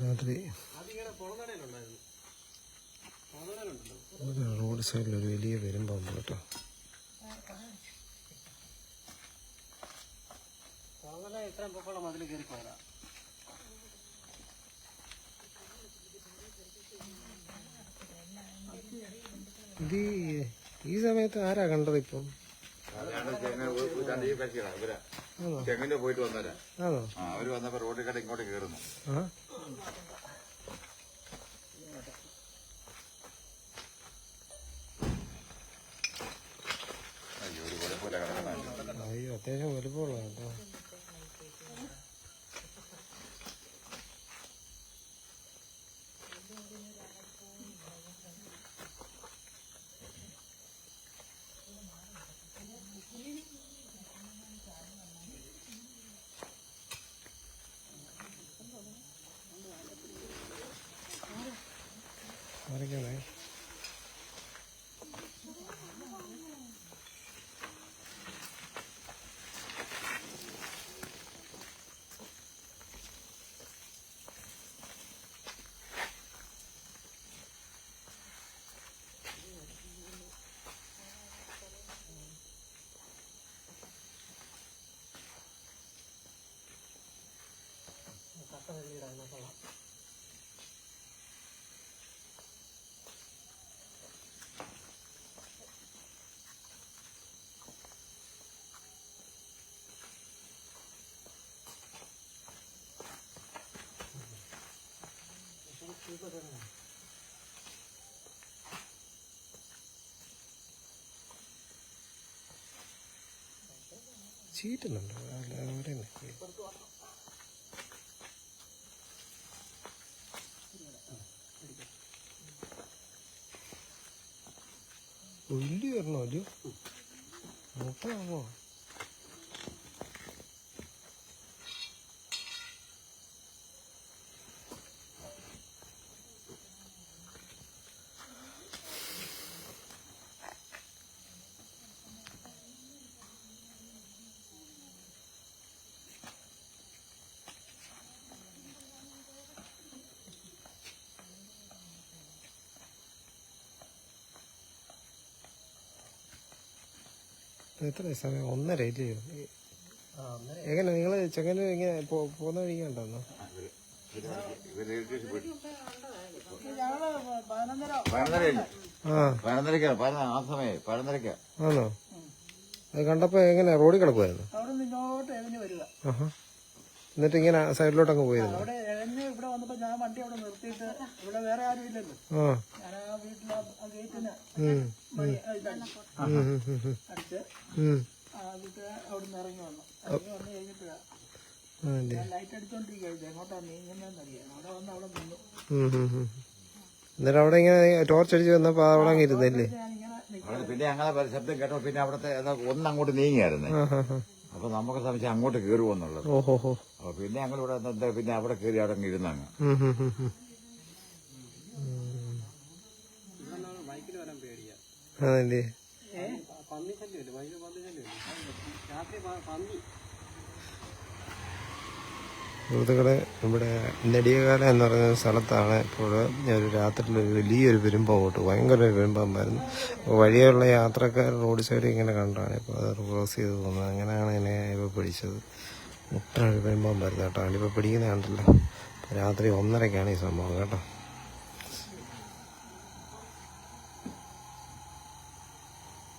രാത്രി. റോഡ് സൈഡിൽ ഒരു വലിയ പെരുമ്പാമ്പ് കേട്ടോ ഇത്രയും കയറി ഇത് ഈ സമയത്ത് ആരാ കണ്ടത് ഇപ്പം? ചെങ്ങന്റെ പോയിട്ട് ആ അവർ വന്നപ്പോ റോഡിൽ കട ഇങ്ങോട്ട് കേറുന്നു. അയ്യോ അത്യാവശ്യം വലുപ്പമുള്ള കേട്ടോ. Hadi gel. ചീറ്റുന്നുണ്ടോ അവിടെ വലിയ വരണോ അല്ലയോ മുട്ടയാണോ എത്ര സമയം? ഒന്നര ഇല്ലയോ എങ്ങനെ നിങ്ങൾ ചെങ്ങന് ഇങ്ങനെ പോകുന്ന വഴി പതിനൊന്നരക്കാ ആണോ അത് കണ്ടപ്പോ എങ്ങനെ? റോഡിൽ കിടക്കുമായിരുന്നു എന്നിട്ട് ഇങ്ങനെ സൈഡിലോട്ട് അങ്ങ് പോയിരുന്നു. അവിടെ എന്നെ ഇവിടെ വന്നപ്പോ ഞാൻ വണ്ടി അവിടെ നിർത്തിയിട്ട് ഇവിടെ വേറെ ആരും ഇല്ലല്ലോ. ആ. ഞാൻ ആ വീട്ടിലെ ആ ഗേറ്റിന് ഉം, മണി ഇതാണ് ഉം, ഉം, ഉം, ഉം. അടിച്ച് ആ വീട്ടിൽ അവിടെ നിന്ന് ഇറങ്ങി വന്നു ഇറങ്ങി കഴിഞ്ഞപ്പോഴാ ലൈറ്റ് അടിച്ചോണ്ടിരിക്കുകയായിരുന്നു എങ്ങോട്ടാ അവിടെ വന്ന് നിന്നു. എന്നിട്ട് അവിടെ ഇങ്ങനെ ടോർച്ച് അടിച്ച് വന്നപ്പോ അവിടെ അങ്ങ് ഇരുന്നില്ലേ അവിടെ പിന്നെ ഞങ്ങളെ ശബ്ദം കേട്ടോ പിന്നെ അവിടത്തെ ഒന്നങ്ങോട്ട് ഒന്ന് അങ്ങോട്ട് നീങ്ങിയായിരുന്നു. അപ്പൊ നമുക്ക് സംശയം അങ്ങോട്ട് കയറുമെന്നുള്ളത് ഓഹോ അപ്പൊ പിന്നെ ഞങ്ങൾ ഇവിടെ എന്താ പിന്നെ അവിടെ കയറി അടങ്ങി അങ്ങ് ഇരുന്നങ്ങ് അതല്ലേ പന്നി ശല്യമല്ലേ പന്നി ശല്യമല്ലേ രാത്രി പന്നി. സുഹൃത്തുക്കളെ ഇവിടെ നെടിയകാല എന്ന് പറയുന്ന സ്ഥലത്താണ് ഇപ്പോൾ ഒരു രാത്രിയിൽ ഒരു വലിയൊരു പെരുമ്പാമ്പോട്ട് ഭയങ്കര ഒരു പെരുമ്പാമ്പായിരുന്നു അപ്പോൾ വഴിയുള്ള യാത്രക്കാർ റോഡ് സൈഡിൽ ഇങ്ങനെ കണ്ടാണ്. ഇപ്പോൾ അത് ക്രോസ് ചെയ്ത് പോകുന്നത് അങ്ങനെയാണ് എന്നെ ഇപ്പോൾ പിടിച്ചത്. മുട്ട ഒരു വരുന്നത് കേട്ടോ. അതിപ്പോൾ പിടിക്കുന്ന കണ്ടല്ലോ. രാത്രി ഒന്നരക്കാണ് ഈ സംഭവം കേട്ടോ.